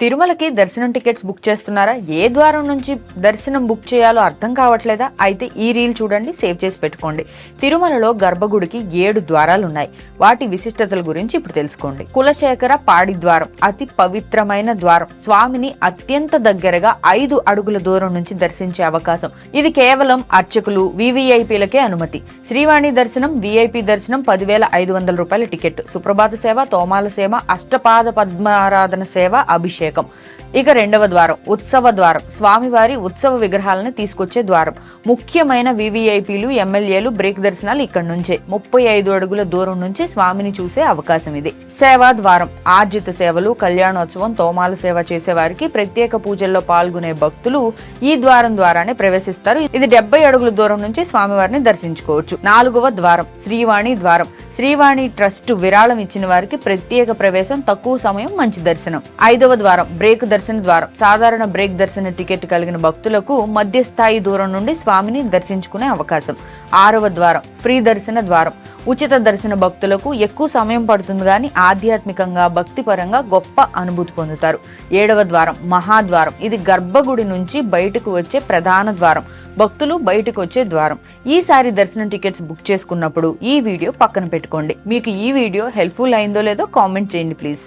తిరుమలకి దర్శనం tickets book చేస్తున్నారా? ఏ ద్వారం నుంచి దర్శనం బుక్ చేయాలో అర్థం కావట్లేదా? అయితే ఈ రీల్ చూడండి సేవ్ చేసి పెట్టుకోండి. తిరుమలలో గర్భగుడికి ఏడు ద్వారాలు ఉన్నాయి వాటి విశిష్టతల గురించి ఇప్పుడు తెలుసుకోండి. కులశేఖర పాడి ద్వారం అతి పవిత్రమైన ద్వారం. స్వామిని అత్యంత దగ్గరగా ఐదు అడుగుల దూరం నుంచి దర్శించే అవకాశం. ఇది కేవలం అర్చకులు వివిఐపీలకే అనుమతి. శ్రీవాణి దర్శనం విఐపి దర్శనం పదివేల ఐదు వందల రూపాయల టికెట్. సుప్రభాత సేవ తోమాల సేవ అష్టపాద పద్మారాధన సేవ అభిషేకం. இருக்கும் ఇక రెండవ ద్వారం ఉత్సవ ద్వారం. స్వామివారి ఉత్సవ విగ్రహాలను తీసుకొచ్చే ద్వారం. ముఖ్యమైన వివిఐపీలు ఎమ్మెల్యేలు బ్రేక్ దర్శనాలు ఇక్కడ నుంచే. ముప్పై ఐదు అడుగుల దూరం నుంచి స్వామిని చూసే అవకాశం ఇది. సేవా ద్వారం. ఆర్జిత సేవలు కళ్యాణోత్సవం తోమాల సేవ చేసే వారికి ప్రత్యేక పూజల్లో పాల్గొనే భక్తులు ఈ ద్వారం ద్వారానే ప్రవేశిస్తారు. ఇది డెబ్బై అడుగుల దూరం నుంచి స్వామివారిని దర్శించుకోవచ్చు. నాలుగవ ద్వారం శ్రీవాణి ద్వారం. శ్రీవాణి ట్రస్ట్ విరాళం ఇచ్చిన వారికి ప్రత్యేక ప్రవేశం తక్కువ సమయం మంచి దర్శనం. ఐదవ ద్వారం బ్రేక్ దర్శనం దర్శన ద్వారం. సాధారణ బ్రేక్ దర్శన టికెట్ కలిగిన భక్తులకు మధ్యస్థాయి దూరం నుండి స్వామిని దర్శించుకునే అవకాశం. ఆరవ ద్వారం ఫ్రీ దర్శన ద్వారం. ఉచిత దర్శన భక్తులకు ఎక్కువ సమయం పడుతుంది కానీ ఆధ్యాత్మికంగా భక్తిపరంగా గొప్ప అనుభూతి పొందుతారు. ఏడవ ద్వారం మహాద్వారం. ఇది గర్భగుడి నుంచి బయటకు వచ్చే ప్రధాన ద్వారం. భక్తులు బయటకు వచ్చే ద్వారం. ఈసారి దర్శనం టికెట్స్ బుక్ చేసుకున్నప్పుడు ఈ వీడియో పక్కన పెట్టుకోండి. మీకు ఈ వీడియో హెల్ప్ఫుల్ అయిందో లేదో కామెంట్ చేయండి ప్లీజ్.